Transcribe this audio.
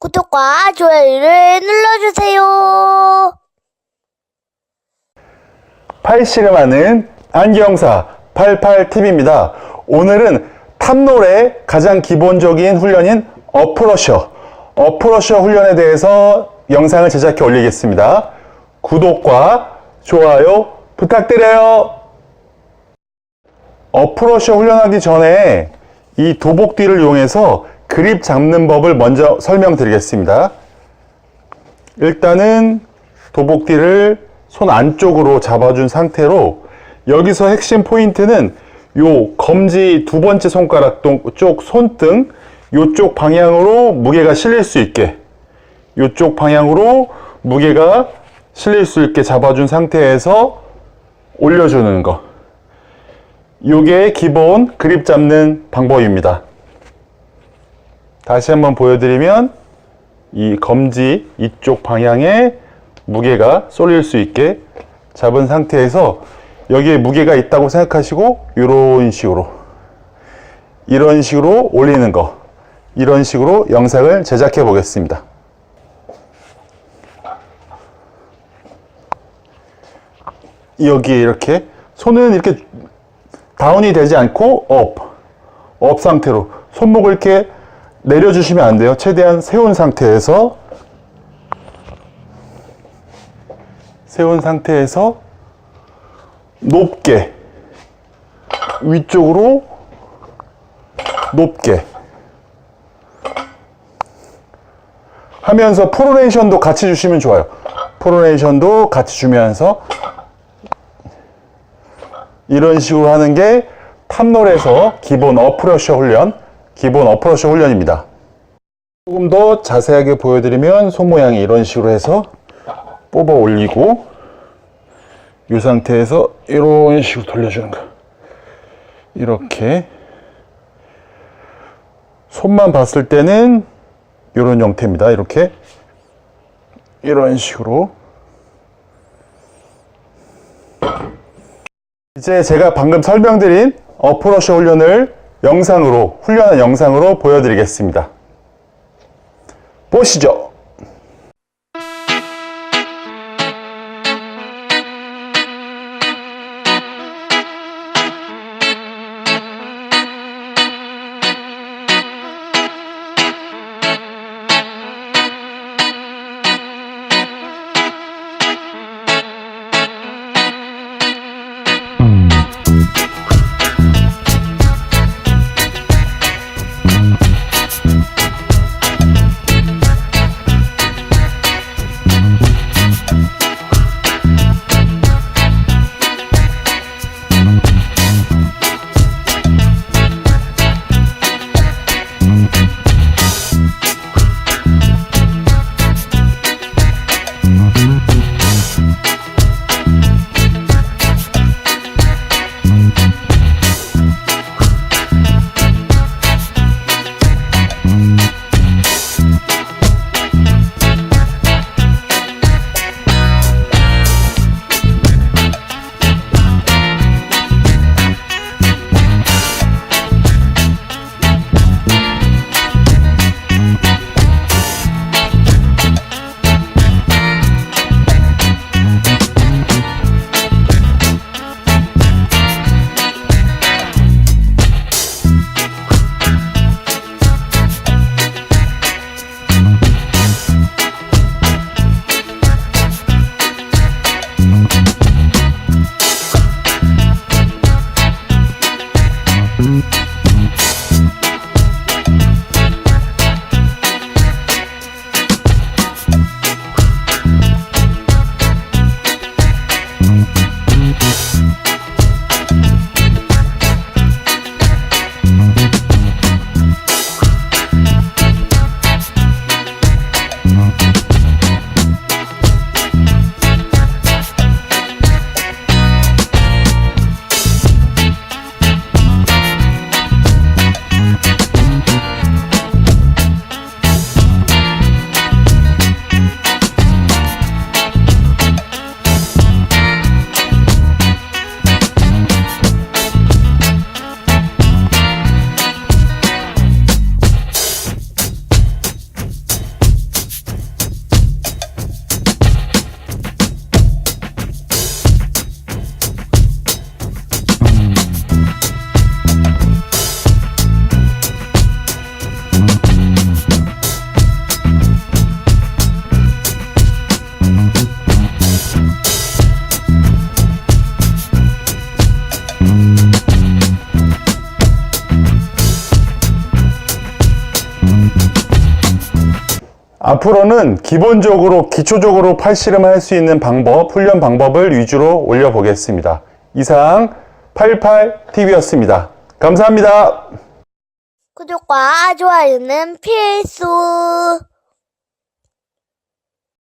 구독과 좋아요를 눌러주세요. 팔씨름하는 안경사 88TV입니다. 오늘은 탑롤의 가장 기본적인 훈련인 어프러셔, 어프러셔 훈련에 대해서 영상을 제작해 올리겠습니다. 구독과 좋아요 부탁드려요. 어프러셔 훈련하기 전에 이 도복뒤를 이용해서 그립 잡는 법을 먼저 설명드리겠습니다. 일단은 도복뒤를 손 안쪽으로 잡아준 상태로 여기서 핵심 포인트는 요 검지 두 번째 손가락 동- 쪽 손등 요쪽 방향으로 무게가 실릴 수 있게 요쪽 방향으로 무게가 실릴 수 있게 잡아준 상태에서 올려주는 거. 요게 기본 그립 잡는 방법입니다. 다시 한번 보여드리면 이 검지 이쪽 방향에 무게가 쏠릴 수 있게 잡은 상태에서 여기에 무게가 있다고 생각하시고 이런 식으로 이런 식으로 올리는 거 이런 식으로 영상을 제작해 보겠습니다. 여기 이렇게 손은 이렇게 다운이 되지 않고 업, 업 상태로 손목을 이렇게 내려주시면 안 돼요. 최대한 세운 상태에서 세운 상태에서 높게 위쪽으로 높게 하면서 프로네이션도 같이 주시면 좋아요. 프로네이션도 같이 주면서 이런 식으로 하는 게 탑롤에서 기본 어프러셔 훈련, 기본 어프러셔 훈련입니다. 조금 더 자세하게 보여드리면 손 모양이 이런 식으로 해서 뽑아 올리고 이 상태에서 이런 식으로 돌려주는 거. 이렇게 손만 봤을 때는 이런 형태입니다. 이렇게 이런 식으로 이제 제가 방금 설명드린 어프로셔 훈련을 영상으로 훈련한 영상으로 보여드리겠습니다. 보시죠. 앞으로는 기본적으로 기초적으로 팔씨름을 할수 있는 방법, 훈련 방법을 위주로 올려보겠습니다. 이상 88TV였습니다. 감사합니다. 구독과 좋아요는 필수.